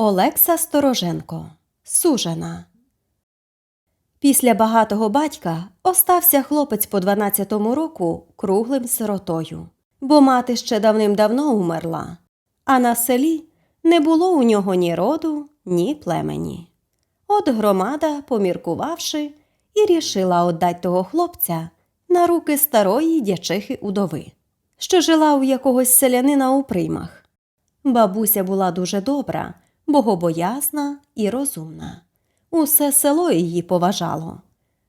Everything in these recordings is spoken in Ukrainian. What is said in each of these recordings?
Олекса Стороженко. Сужена. Після багатого батька остався хлопець по 12-му року круглим сиротою, бо мати ще давним-давно умерла, а на селі не було у нього ні роду, ні племені. От громада, поміркувавши, і рішила отдать того хлопця на руки старої дячихи удови, що жила у якогось селянина у приймах. Бабуся була дуже добра, богобоязна і розумна. Усе село її поважало.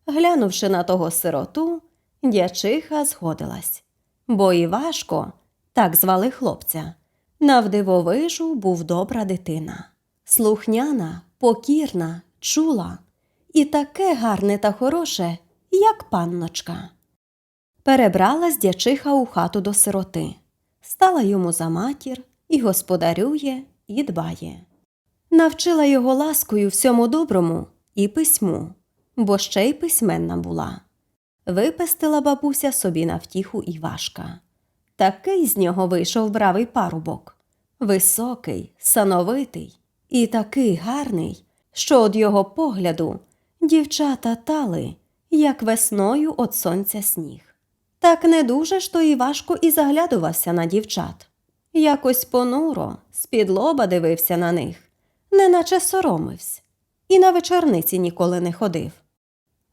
Глянувши на того сироту, дячиха згодилась. Бо Івашко, так звали хлопця, навдивовижу був добра дитина. Слухняна, покірна, чула і таке гарне та хороше, як панночка. Перебралась дячиха у хату до сироти, стала йому за матір і господарює, і дбає. Навчила його ласкою всьому доброму і письму, бо ще й письменна була. Випестила бабуся собі на втіху Івашка. Такий з нього вийшов бравий парубок. Високий, сановитий і такий гарний, що од його погляду дівчата тали, як весною од сонця сніг. Так не дуже ж то Івашко і заглядувався на дівчат. Якось понуро, з-під лоба дивився на них, неначе соромився, і на вечорниці ніколи не ходив.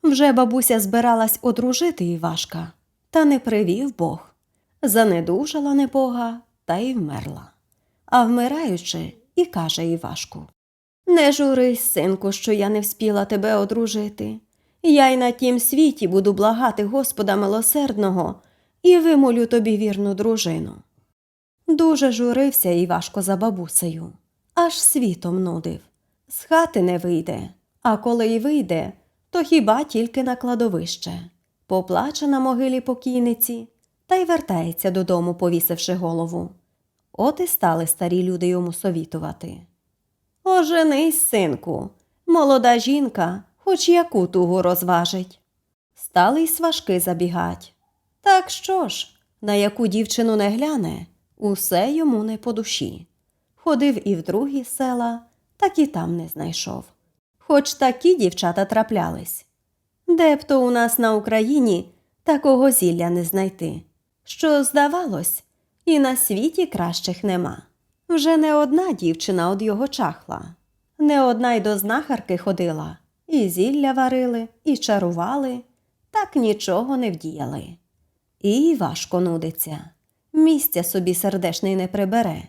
Вже бабуся збиралась одружити Івашка, та не привів Бог. Занедужала небога та й вмерла. А вмираючи, і каже Івашку Не журись, синку, що я не вспіла тебе одружити. Я й на тім світі буду благати Господа милосердного і вимолю тобі вірну дружину. Дуже журився Івашко за бабусею, аж світом нудив. З хати не вийде, а коли й вийде, то хіба тільки на кладовище. Поплаче на могилі покійниці та й вертається додому, повісивши голову. От і стали старі люди йому совітувати. Оженись, синку, молода жінка, хоч яку тугу розважить. Стали й сважки забігать. Так що ж, на яку дівчину не гляне, усе йому не по душі. Ходив і в другі села, так і там не знайшов. Хоч такі дівчата траплялись. Де б то у нас на Україні такого зілля не знайти, що, здавалось, і на світі кращих нема. Вже не одна дівчина од його чахла, не одна й до знахарки ходила, і зілля варили, і чарували, так нічого не вдіяли. І важко нудиться, місця собі сердешний не прибере.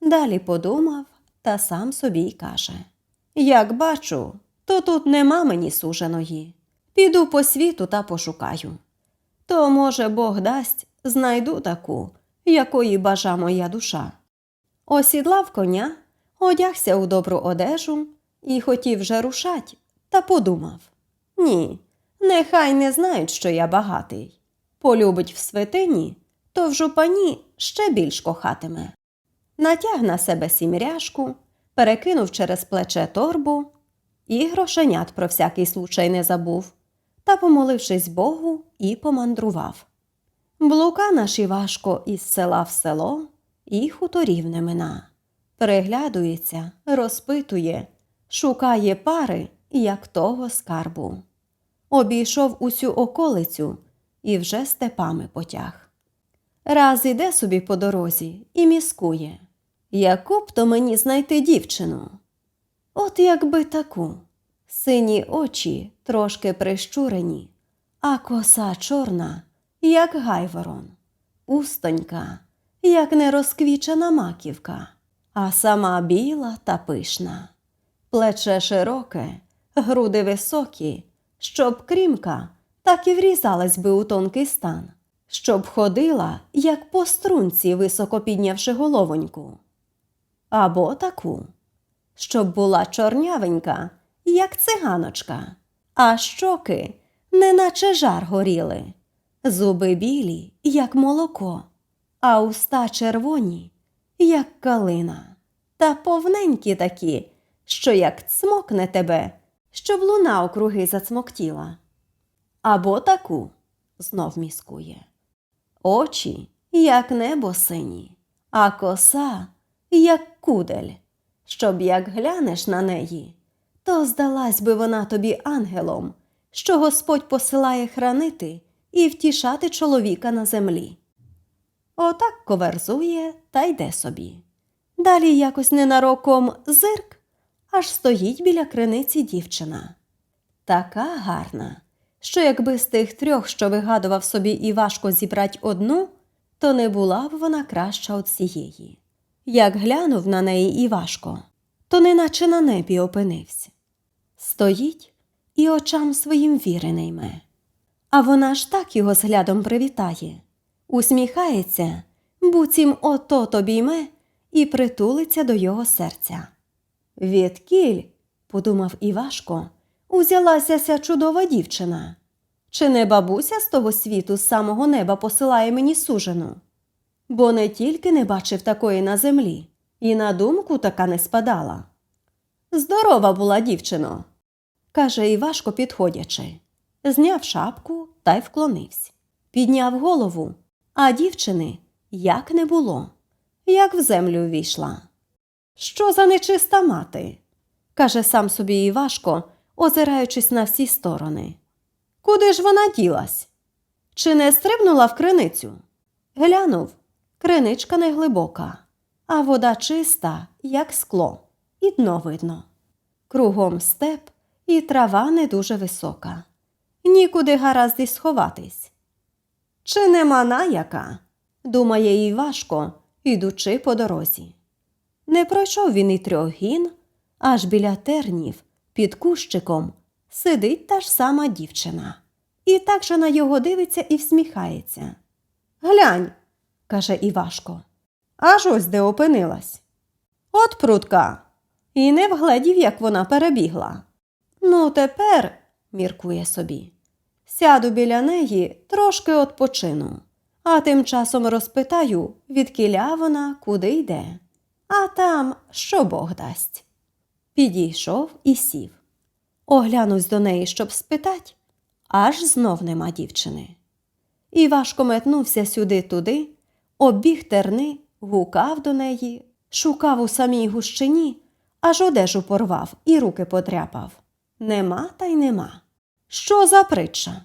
Далі подумав та сам собі й каже Як бачу, то тут нема мені суженої. Піду по світу та пошукаю. То, може, Бог дасть, знайду таку, якої бажа моя душа. Осідлав коня, одягся у добру одежу і хотів вже рушать, та подумав Ні, нехай не знають, що я багатий. Полюбить в святині, то в жупані ще більш кохатиме. Натяг на себе сімряшку, перекинув через плече торбу і грошенят про всякий случай не забув, та, помолившись Богу, і помандрував. Блука наш Івашко із села в село і хуторів не мина. Переглядується, розпитує, шукає пари, як того скарбу. Обійшов усю околицю і вже степами потяг. Раз іде собі по дорозі і міскує. Яку б то мені знайти дівчину? От якби таку. Сині очі трошки прищурені, а коса чорна, як гайворон, устонька, як нерозквічена маківка, а сама біла та пишна, плече широке, груди високі, щоб крімка так і врізалась би у тонкий стан, щоб ходила, як по струнці, високо піднявши головоньку. Або таку, щоб була чорнявенька, як циганочка, а щоки, неначе жар горіли, зуби білі, як молоко, а уста червоні, як калина, та повненькі такі, що як цмокне тебе, щоб луна округи зацмоктіла. Або таку знов міскує. Очі, як небо сині, а коса, як кудель, щоб як глянеш на неї, то здалась би вона тобі ангелом, що Господь посилає хранити і втішати чоловіка на землі. Отак коверзує та йде собі. Далі якось ненароком зирк, аж стоїть біля криниці дівчина. Така гарна, що якби з тих трьох, що вигадував собі і важко зібрать одну, то не була б вона краща от цієї. Як глянув на неї Івашко, то неначе на небі опинився. Стоїть і очам своїм віри не. А вона ж так його зглядом привітає, усміхається, буцім ото тобі йме і притулиться до його серця. Відкіль, подумав Івашко, узялася ся чудова дівчина. Чи не бабуся з того світу з самого неба посилає мені сужену? Бо не тільки не бачив такої на землі, і на думку така не спадала. Здорова була дівчино, каже Івашко, підходячи. Зняв шапку та й вклонився. Підняв голову, а дівчини як не було, як в землю ввійшла. Що за нечиста мати? каже сам собі Івашко, озираючись на всі сторони. Куди ж вона ділась? Чи не стрибнула в криницю? Глянув, криничка не глибока, а вода чиста, як скло, і дно видно. Кругом степ і трава не дуже висока. Нікуди гаразд і сховатись. Чи нема на яка? думає Івашко, ідучи по дорозі. Не пройшов він і трьох гін, аж біля тернів, під кущиком, сидить та ж сама дівчина. І так же на його дивиться і всміхається. Глянь, каже Івашко, аж ось де опинилась. От прутка. І не вгледів, як вона перебігла. Ну, тепер, міркує собі, сяду біля неї, трошки отпочину, а тим часом розпитаю, відкіля вона, куди йде. А там що Бог дасть. Підійшов і сів. Оглянусь до неї, щоб спитать, аж знов нема дівчини. І важко метнувся сюди-туди, обіг терни, гукав до неї, шукав у самій гущині, аж одежу порвав і руки подряпав. Нема та й нема. Що за притча?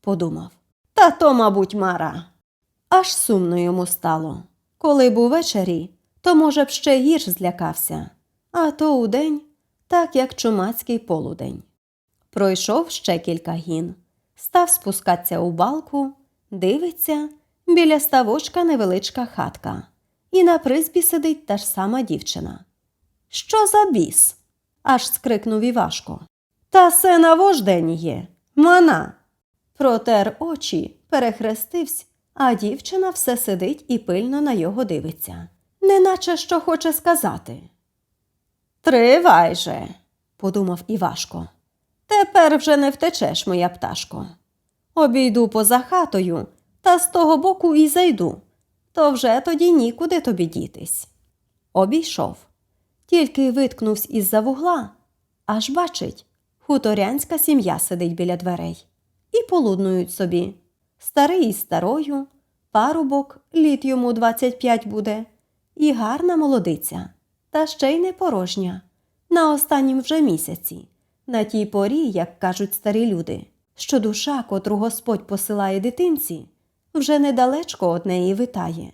подумав. Та то, мабуть, мара. Аж сумно йому стало. Коли був вечері, то, може б, ще гірш злякався, а то удень, так як чумацький полудень. Пройшов ще кілька гін, став спускатися у балку, дивиться, біля ставочка невеличка хатка, і на призбі сидить та ж сама дівчина. Що за біс? аж скрикнув Івашко. Та се навождень є, мана. Протер очі, перехрестився, а дівчина все сидить і пильно на його дивиться, неначе що хоче сказати. Тривай же, подумав Івашко. Тепер вже не втечеш, моя пташко. Обійду поза хатою та з того боку і зайду, то вже тоді нікуди тобі дітись. Обійшов. Тільки виткнувся із-за вугла, аж бачить, хуторянська сім'я сидить біля дверей. І полуднують собі. Старий із старою, парубок, літ йому 25 буде, і гарна молодиця, та ще й не порожня, на останнім вже місяці, на тій порі, як кажуть старі люди, що душа, котру Господь посилає дитинці, вже недалечко од неї витає.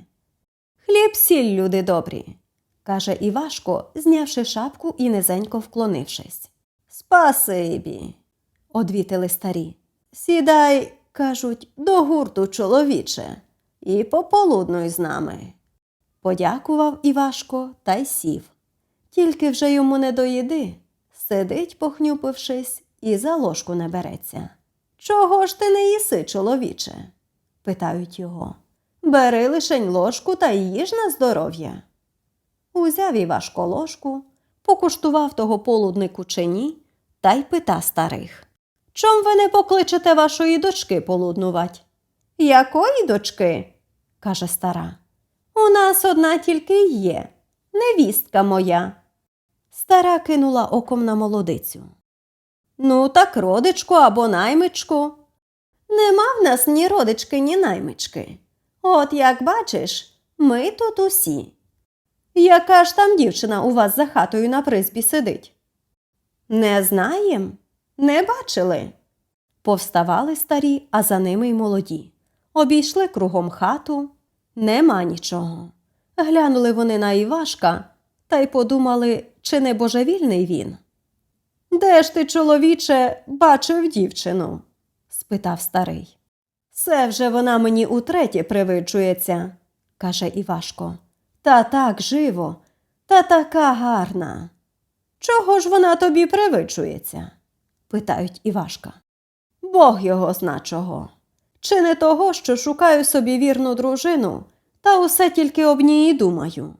Хліб сіль, люди добрі, каже Івашко, знявши шапку і низенько вклонившись. Спасибі, одвітили старі. Сідай, кажуть, до гурту, чоловіче, і пополуднуй з нами. Подякував Івашко та й сів. Тільки вже йому не до їди. Сидить, похнюпившись, і за ложку не береться. Чого ж ти не їси, чоловіче? Питають його. Бери лишень ложку та їж на здоров'я. Узяв Івашко ложку, покуштував того полуднику чи ні, та й пита старих. Чом ви не покличете вашої дочки полуднувать? Якої дочки? каже стара. У нас одна тільки є, невістка моя. Стара кинула оком на молодицю. Ну, так родичку або наймичку. Нема в нас ні родички, ні наймички. От як бачиш, ми тут усі. Яка ж там дівчина у вас за хатою на призбі сидить? Не знаєм, не бачили. Повставали старі, а за ними й молоді. Обійшли кругом хату. Нема нічого. Глянули вони на Івашка та й подумали, чи не божевільний він. Де ж ти, чоловіче, бачив дівчину? Спитав старий. Це вже вона мені утретє привиджується, каже Івашко. Та так живо, та така гарна. Чого ж вона тобі привиджується? питають Івашка. Бог його зна чого. Чи не того, що шукаю собі вірну дружину, та усе тільки об ній думаю.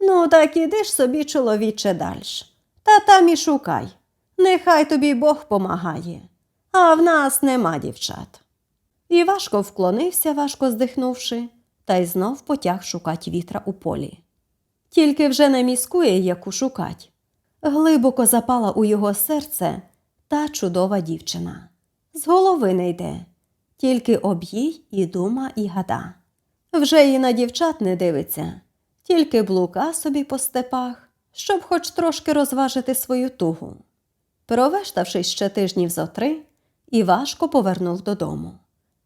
Ну, так іди ж собі, чоловіче, дальш. Та там і шукай. Нехай тобі Бог помагає, а в нас нема дівчат. І важко вклонився, важко здихнувши, та й знов потяг шукать вітра у полі. Тільки вже не міскує, яку шукать. Глибоко запала у його серце та чудова дівчина. З голови не йде, тільки об'їй і дума, і гада. Вже і на дівчат не дивиться, тільки блука собі по степах, щоб хоч трошки розважити свою тугу. Провештавшись ще тижнів зо три, Івашко повернув додому.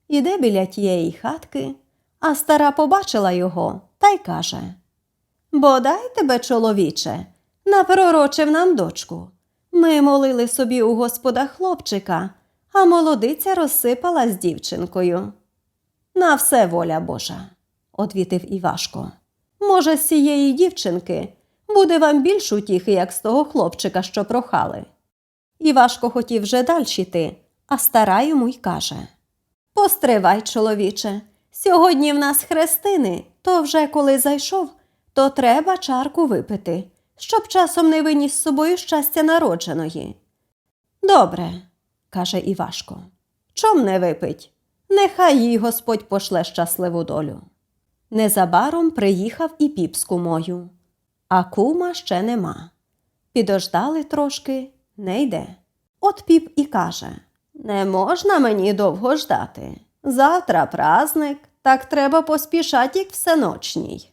Іде біля тієї хатки, а стара побачила його та й каже Бодай тебе, чоловіче, напророчив нам дочку. Ми молили собі у господа хлопчика, а молодиця розсипала з дівчинкою. На все воля Божа, одвітив Івашко. Може, з цієї дівчинки буде вам більш утіхи, як з того хлопчика, що прохали. Івашко хотів вже далі йти, а стара йому й каже Постривай, чоловіче, сьогодні в нас хрестини, то вже коли зайшов, то треба чарку випити, щоб часом не виніс з собою щастя народженої. Добре, каже Івашко. Чом не випить? Нехай їй Господь пошле щасливу долю. Незабаром приїхав і піп з кумою, а кума ще нема. Підождали трошки, не йде. От піп і каже Не можна мені довго ждати. Завтра праздник, так треба поспішати, як всеночній.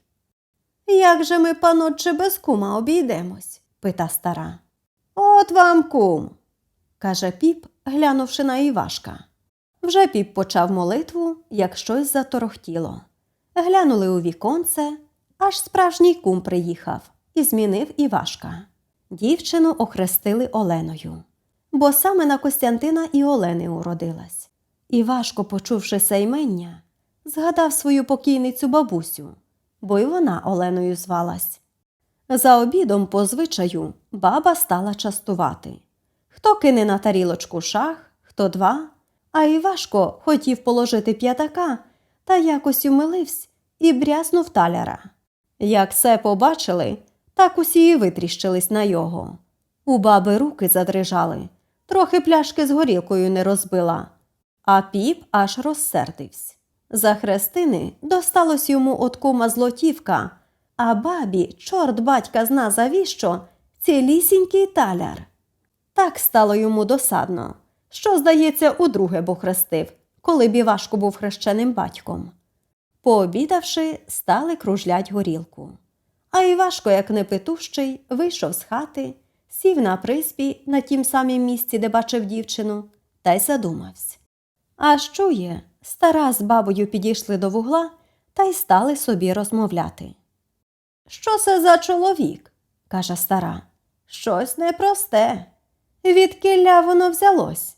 Як же ми, панотче, без кума обійдемось? пита стара. От вам кум, каже піп, глянувши на Івашка. Вже піп почав молитву, як щось заторохтіло. Глянули у віконце, аж справжній кум приїхав і змінив Івашка. Дівчину охрестили Оленою, бо саме на Костянтина і Олени уродилась. Івашко, почувши це ймення, згадав свою покійницю бабусю, бо й вона Оленою звалась. За обідом, по звичаю, баба стала частувати. Хто кине на тарілочку шах, хто два, а Івашко хотів положити п'ятака та якось умиливсь і брязнув таляра. Як все побачили, так усі і витріщились на його. У баби руки задрижали, трохи пляшки з горілкою не розбила, а піп аж розсердився. За хрестини досталось йому от кума злотівка, а бабі, чорт батька зна завіщо, цілісінький таляр. Так стало йому досадно, що, здається, удруге бо хрестив, коли бівашко був хрещеним батьком. Пообідавши, стали кружлять горілку. А Івашко, як непитущий, вийшов з хати, сів на приспі на тім самім місці, де бачив дівчину, та й задумався. Аж чує, стара з бабою підійшли до вугла та й стали собі розмовляти. Що це за чоловік? каже стара. Щось непросте. Відкілля воно взялось?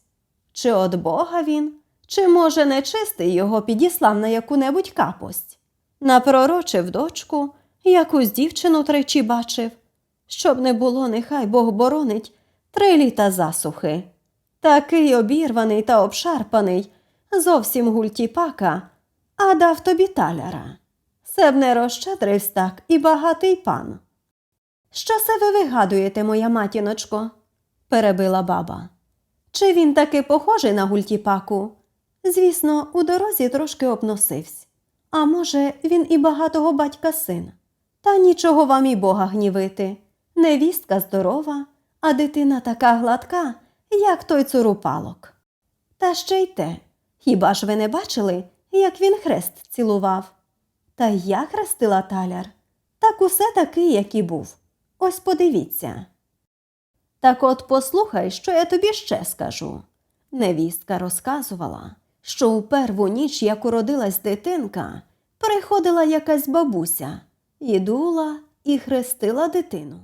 Чи от Бога він, чи, може, нечистий його підіслав на яку-небудь капость? Напророчив дочку, якусь дівчину тричі бачив. Щоб не було, нехай Бог боронить три літа засухи. Такий обірваний та обшарпаний, зовсім гультіпака, а дав тобі таляра. Се б не розщедривсь так і багатий пан. Що це ви вигадуєте, моя матіночко? перебила баба. Чи він таки похожий на гультіпаку? Звісно, у дорозі трошки обносився. А може, він і багатого батька син. Та нічого вам і Бога гнівити. Невістка здорова, а дитина така гладка, як той цурупалок. Та ще й те, хіба ж ви не бачили, як він хрест цілував? Та я хрестила таляр. Так усе такий, як і був. Ось подивіться. Так от послухай, що я тобі ще скажу. Невістка розказувала, що у перву ніч, як уродилась дитинка, приходила якась бабуся, і дула і хрестила дитину.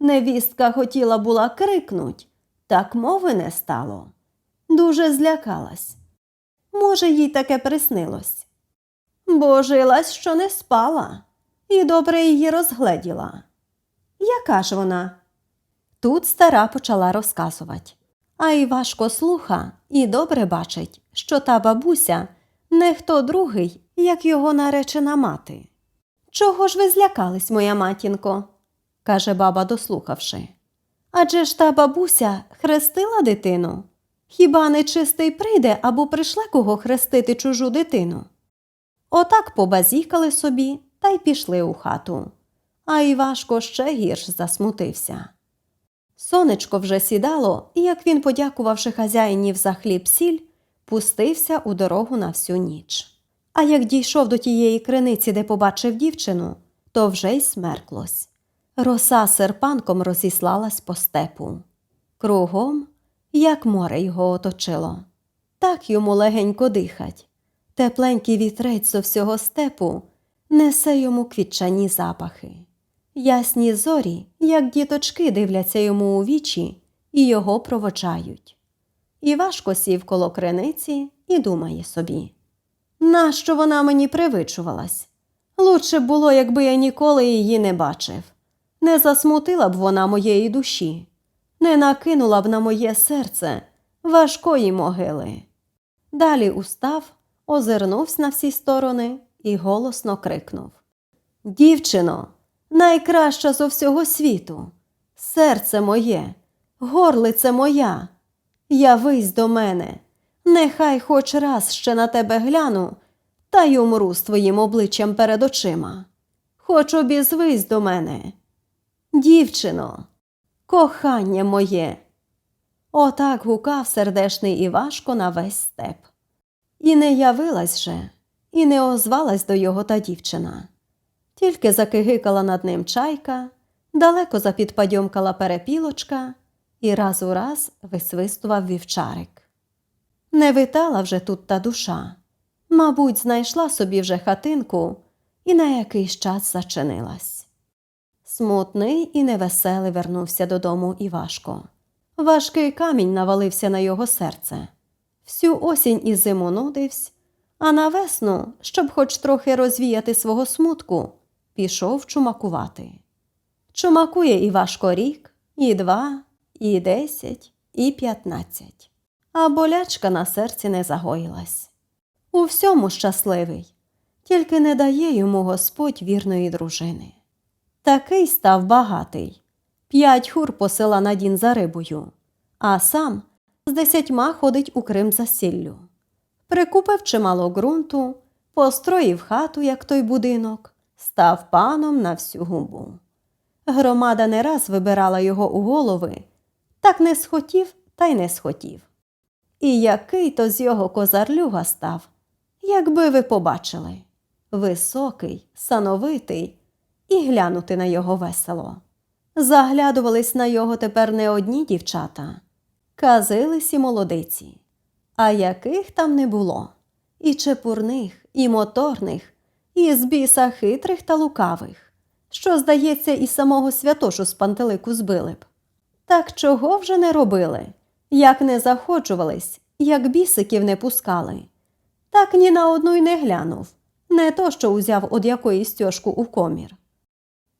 Невістка хотіла була крикнуть, так мови не стало. Дуже злякалась. Може, їй таке приснилось. Божилась, що не спала, і добре її розгледіла. Яка ж вона? Тут стара почала розказувати. А Івашко слуха і добре бачить, що та бабуся не хто другий, як його наречена мати. Чого ж ви злякались, моя матінко? Каже баба, дослухавши. Адже ж та бабуся хрестила дитину. Хіба нечистий прийде або прийшла кого хрестити чужу дитину? Отак побазікали собі та й пішли у хату. А Івашко ще гірш засмутився. Сонечко вже сідало, і як він, подякувавши хазяїнів за хліб сіль, пустився у дорогу на всю ніч. А як дійшов до тієї криниці, де побачив дівчину, то вже й смерклось. Роса серпанком розіслалась по степу. Кругом, як море його оточило. Так йому легенько дихать. Тепленький вітрець зо всього степу несе йому квітчані запахи. Ясні зорі, як діточки, дивляться йому у вічі і його провочають. І важко сів коло криниці і думає собі. Нащо вона мені привичувалась? Лучше було, якби я ніколи її не бачив. Не засмутила б вона моєї душі, не накинула б на моє серце важкої могили. Далі устав, озирнувся на всі сторони і голосно крикнув Дівчино, найкраща зо всього світу, серце моє, горлице моя, явись до мене, нехай хоч раз ще на тебе гляну, та й умру з твоїм обличчям перед очима. Хоч обізвись до мене. Дівчино, кохання моє. Отак гукав сердешний Івашко на весь степ. І не явилась же, і не озвалась до його та дівчина. Тільки закигикала над ним чайка, далеко запідпадьомкала перепілочка і раз у раз висвистував вівчарик. Не витала вже тут та душа. Мабуть, знайшла собі вже хатинку і на якийсь час зачинилась. Смутний і невеселий вернувся додому Івашко. Важкий камінь навалився на його серце. Всю осінь і зиму нудивсь, а на весну, щоб хоч трохи розвіяти свого смутку, пішов чумакувати. Чумакує Івашко рік, і два, і десять, і п'ятнадцять, а болячка на серці не загоїлась. У всьому щасливий, тільки не дає йому Господь вірної дружини. Такий став багатий. П'ять хур посила на дін за рибою, а сам з десятьма ходить у Крим за сіллю. Прикупив чимало ґрунту, построїв хату, як той будинок, став паном на всю губу. Громада не раз вибирала його у голови, так не схотів та й не схотів. І який то з його козарлюга став, якби ви побачили високий, сановитий, і глянути на його весело. Заглядувались на його тепер не одні дівчата, казились і молодиці, а яких там не було і чепурних, і моторних, і з біса хитрих та лукавих, що, здається, і самого святошу з пантелику збили б. Так чого вже не робили, як не заходжувались, як бісиків не пускали. Так ні на одну й не глянув, не то, що узяв од якої стьожку у комір.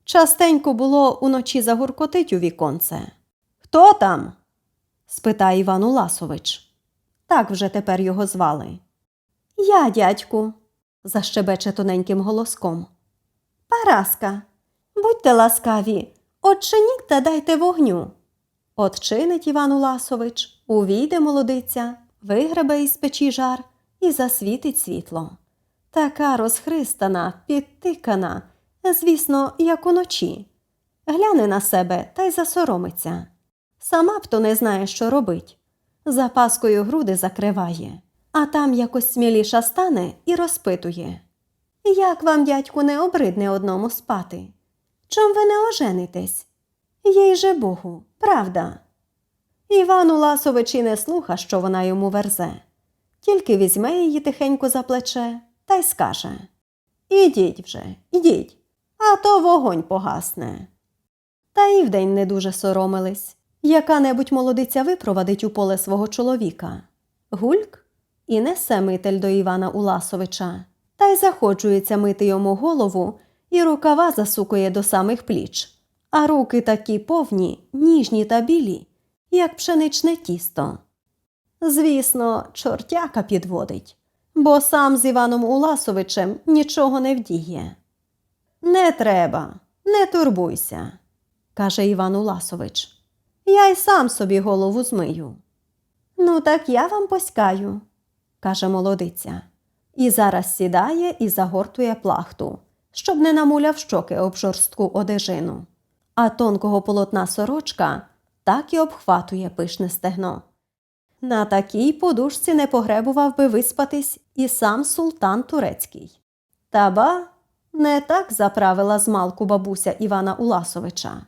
Частенько було уночі загуркотить у віконце. Хто там? спитає Іван Уласович. Так вже тепер його звали. Я, дядьку, защебече тоненьким голоском. Параска, будьте ласкаві, отчиніть та дайте вогню. Отчинить Іван Уласович, увійде молодиця, вигребе із печі жар і засвітить світло. Така розхристана, підтикана, звісно, як уночі. Гляне на себе та й засоромиться. Сама б то не знає, що робить. Запаскою груди закриває, а там якось сміліша стане і розпитує. Як вам, дядьку, не обридне одному спати? Чом ви не оженитесь? Їй же Богу, правда. Іван Уласович не слуха, що вона йому верзе, тільки візьме її тихенько за плече та й скаже Ідіть вже, ідіть, а то вогонь погасне. Та і вдень не дуже соромились. Яка-небудь молодиця випровадить у поле свого чоловіка. Гульк і несе митель до Івана Уласовича, та й заходжується мити йому голову, і рукава засукує до самих пліч, а руки такі повні, ніжні та білі, як пшеничне тісто. Звісно, чортяка підводить, бо сам з Іваном Уласовичем нічого не вдіє. Не треба, не турбуйся, каже Іван Уласович. Я й сам собі голову змию. Ну, так я вам поськаю, каже молодиця, і зараз сідає і загортує плахту, щоб не намуляв щоки об жорстку одежину. А тонкого полотна сорочка так і обхватує пишне стегно. На такій подушці не погребував би виспатись і сам султан турецький. Та ба не так заправила змалку бабуся Івана Уласовича.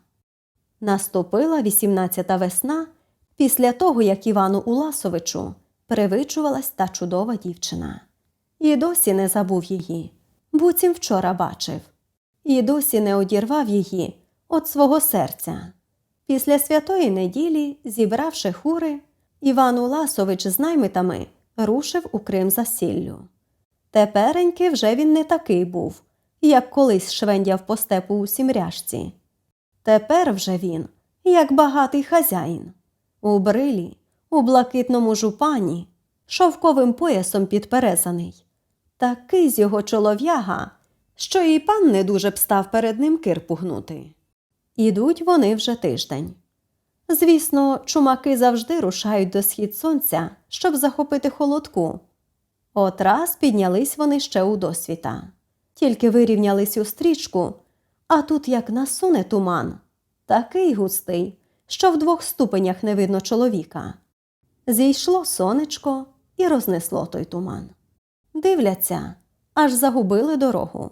Наступила 18-та весна після того, як Івану Уласовичу привичувалась та чудова дівчина. І досі не забув її, буцім вчора бачив, і досі не одірвав її від свого серця. Після святої неділі, зібравши хури, Іван Уласович з наймитами рушив у Крим за сіллю. Тепереньки вже він не такий був, як колись швендяв по степу у сімряжці. Тепер вже він, як багатий хазяїн, у брилі, у блакитному жупані, шовковим поясом підперезаний. Такий з його чолов'яга, що і пан не дуже б став перед ним кирпу гнути. Ідуть вони вже тиждень. Звісно, чумаки завжди рушають до схід сонця, щоб захопити холодку. От раз піднялись вони ще у досвіта, тільки вирівнялись у стрічку, а тут як насуне туман, такий густий, що в двох ступенях не видно чоловіка. Зійшло сонечко і рознесло той туман. Дивляться, аж загубили дорогу.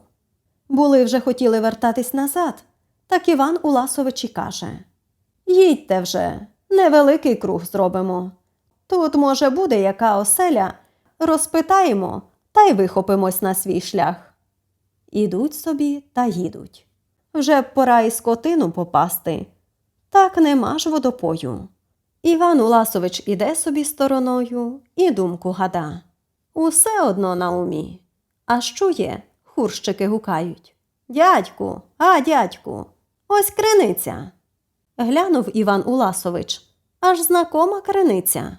Були вже хотіли вертатись назад, так Іван Уласович і каже Їдьте вже, невеликий круг зробимо. Тут, може, буде яка оселя, розпитаємо та й вихопимось на свій шлях. Ідуть собі та їдуть. Вже б пора і скотину попасти. Так нема ж водопою. Іван Уласович іде собі стороною і думку гада. Усе одно на умі. Аж чує, хурщики гукають. Дядьку, а дядьку, ось криниця. Глянув Іван Уласович, аж знакома криниця.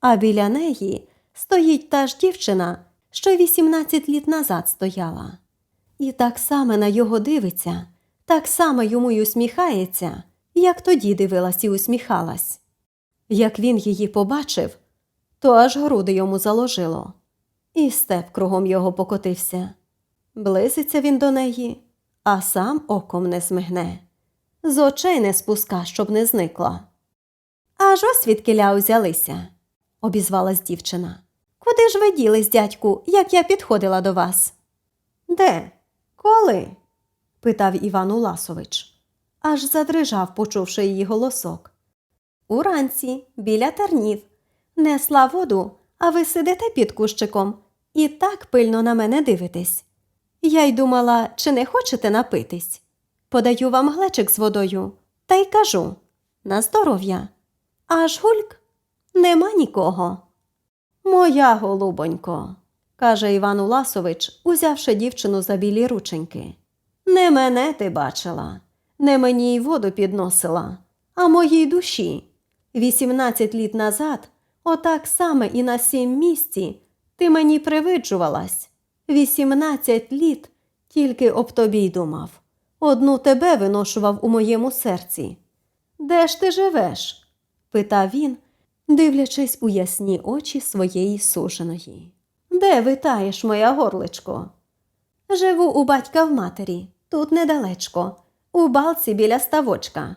А біля неї стоїть та ж дівчина, що й 18 літ назад стояла. І так само на його дивиться, так само йому й усміхається, як тоді дивилась і усміхалась. Як він її побачив, то аж груди йому заложило, і степ кругом його покотився. Близиться він до неї, а сам оком не змигне. З очей не спуска, щоб не зникла. Аж ось відкиля узялися, обізвалась дівчина. Куди ж ви ділись, дядьку, як я підходила до вас? Де? Коли? питав Іван Уласович. Аж задрижав, почувши її голосок. Уранці, біля тернів. Несла воду, а ви сидите під кущиком і так пильно на мене дивитесь. Я й думала, чи не хочете напитись? Подаю вам глечик з водою та й кажу на здоров'я. Аж гульк нема нікого. Моя голубонько, каже Іван Уласович, узявши дівчину за білі рученьки. Не мене ти бачила, не мені й воду підносила, а моїй душі. Вісімнадцять літ назад, отак саме і на сім місці, ти мені привиджувалась. Вісімнадцять літ тільки об тобі й думав. Одну тебе виношував у моєму серці. Де ж ти живеш? питав він, дивлячись у ясні очі своєї суженої. Де витаєш, моя горличко? Живу у батька в матері, тут недалечко, у балці біля ставочка.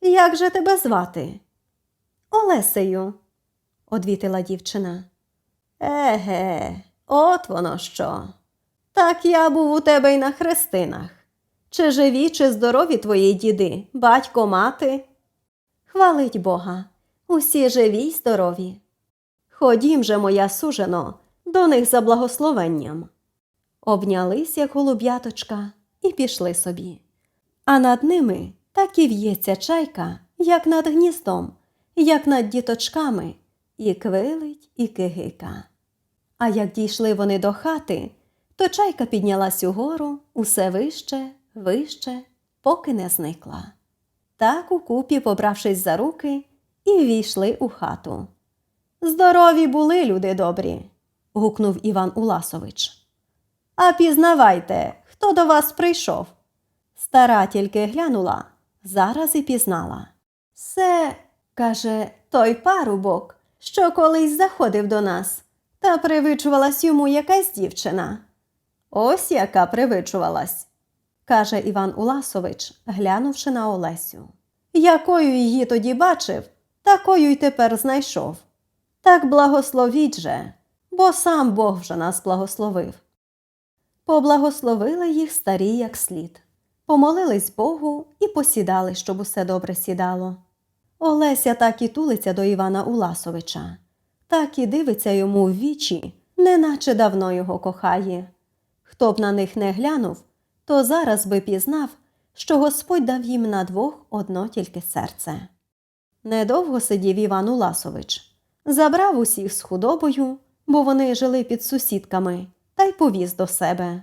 Як же тебе звати? Олесею, одвітила дівчина. Еге, от воно що. Так я був у тебе й на хрестинах. Чи живі, чи здорові твої діди, батько, мати? Хвалить Бога, усі живі й здорові. Ходім же, моя сужено, до них за благословенням. Обнялись, як голуб'яточка, і пішли собі. А над ними так і в'ється чайка, як над гніздом, як над діточками, і квилить, і кигика. А як дійшли вони до хати, то чайка піднялась угору, усе вище, вище, поки не зникла. Так укупі, побравшись за руки, і ввійшли у хату. Здорові були, люди добрі, гукнув Іван Уласович. А пізнавайте, хто до вас прийшов. Стара тільки глянула, зараз і пізнала. Це, каже, той парубок, що колись заходив до нас, та привичувалась йому якась дівчина. Ось яка привичувалась, каже Іван Уласович, глянувши на Олесю. Якою її тоді бачив, такою й тепер знайшов. Так благословіть же, бо сам Бог вже нас благословив. Поблагословили їх старі як слід, помолились Богу і посідали, щоб усе добре сідало. Олеся так і тулиться до Івана Уласовича, так і дивиться йому в вічі, неначе давно його кохає. Хто б на них не глянув, то зараз би пізнав, що Господь дав їм на двох одно тільки серце. Недовго сидів Іван Уласович, забрав усіх з худобою, бо вони жили під сусідками, та й повіз до себе.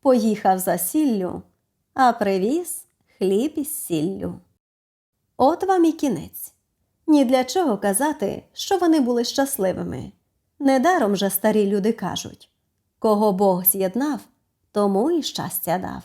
Поїхав за сіллю, а привіз хліб із сіллю. От вам і кінець. Ні для чого казати, що вони були щасливими. Недаром же старі люди кажуть кого Бог з'єднав, тому і щастя дав.